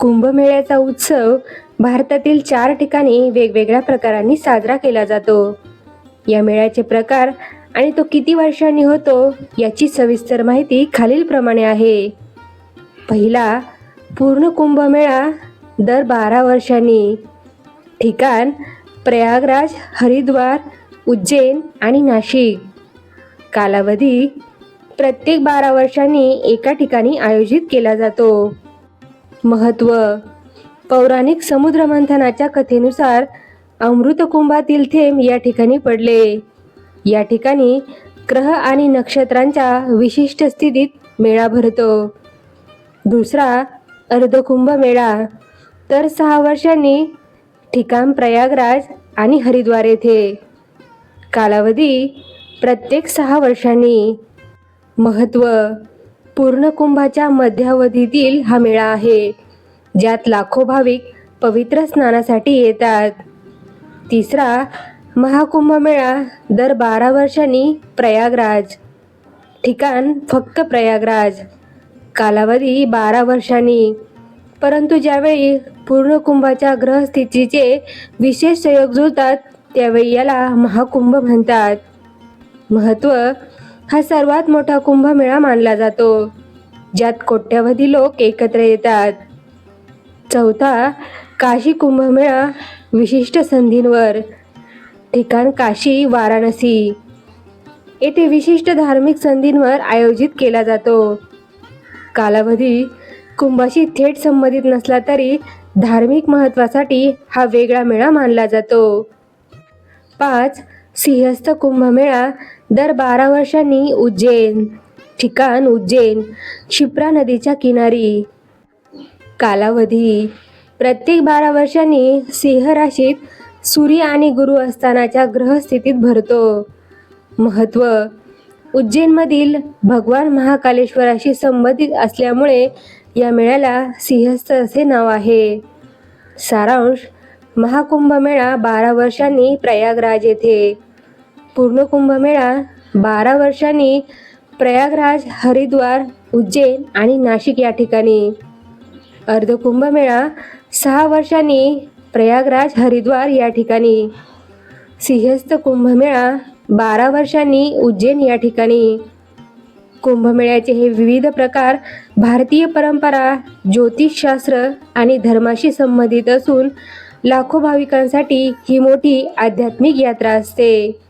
कुंभमेळ्याचा उत्सव भारतातील चार ठिकाणी वेगवेगळ्या प्रकारांनी साजरा केला जातो. या मेळ्याचे प्रकार आणि तो किती वर्षांनी होतो याची सविस्तर माहिती खालीलप्रमाणे आहे. पहिला पूर्ण कुंभमेळा दर बारा वर्षांनी. ठिकाण प्रयागराज हरिद्वार उज्जैन आणि नाशिक. कालावधी प्रत्येक बारा वर्षांनी एका ठिकाणी आयोजित केला जातो. महत्त्व पौराणिक समुद्रमंथनाच्या कथेनुसार अमृतकुंभातील थेंब या ठिकाणी पडले. या ठिकाणी ग्रह आणि नक्षत्रांच्या विशिष्ट स्थितीत मेळा भरतो. दुसरा अर्धकुंभ मेळा. तर सहा वर्षांनी ठिकाण प्रयागराज आणि हरिद्वार येथे. कालावधी प्रत्येक सहा वर्षांनी. महत्त्व पूर्ण कुंभाच्या मध्यावधीतील हा मेळा आहे ज्यात लाखो भाविक पवित्र स्नानासाठी येतात. तिसरा महाकुंभ मेळा दर बारा वर्षांनी प्रयागराज. ठिकाण फक्त प्रयागराज. कालावधी बारा वर्षांनी. परंतु ज्यावेळी पूर्ण कुंभाच्या ग्रहस्थितीचे विशेष संयोग जुळतात त्यावेळी याला महाकुंभ म्हणतात. महत्त्व हा सर्वात मोठा कुंभमेळा मानला जातो ज्यात कोट्यावधी लोक एकत्र येतात. चौथा काशी कुंभमेळा विशिष्ट संधींवर ठिकाण काशी वाराणसी. येथे विशिष्ट धार्मिक संधींवर आयोजित केला जातो. कालावधी कुंभाशी थेट संबंधित नसला तरी धार्मिक महत्त्वासाठी हा वेगळा मेळा मानला जातो. पाच सिंहस्थ कुंभमेळा दर बारा वर्षांनी उज्जैन ठिकाण उज्जैन क्षिप्रा नदीच्या किनारी. कालावधी. प्रत्येक बारा वर्षांनी सिंह राशीत सूर्य आणि गुरु असतानाच्या ग्रहस्थितीत भरतो. महत्त्व उज्जैनमधील भगवान महाकालेश्वराशी संबंधित असल्यामुळे या मेळ्याला सिंहस्थ असे नाव आहे. सारांश. महाकुंभ मेळा बारा वर्षांनी प्रयागराज येथे. पूर्ण कुंभमेळा बारा वर्षांनी प्रयागराज हरिद्वार उज्जैन आणि नाशिक या ठिकाणी. अर्ध कुंभमेळा सहा वर्षांनी प्रयागराज हरिद्वार या ठिकाणी. सिंहस्थ कुंभमेळा बारा वर्षांनी उज्जैन या ठिकाणी. कुंभमेळ्याचे हे विविध प्रकार भारतीय परंपरा ज्योतिषशास्त्र आणि धर्माशी संबंधित असून लाखो भाविकांसाठी ही मोठी आध्यात्मिक यात्रा असते.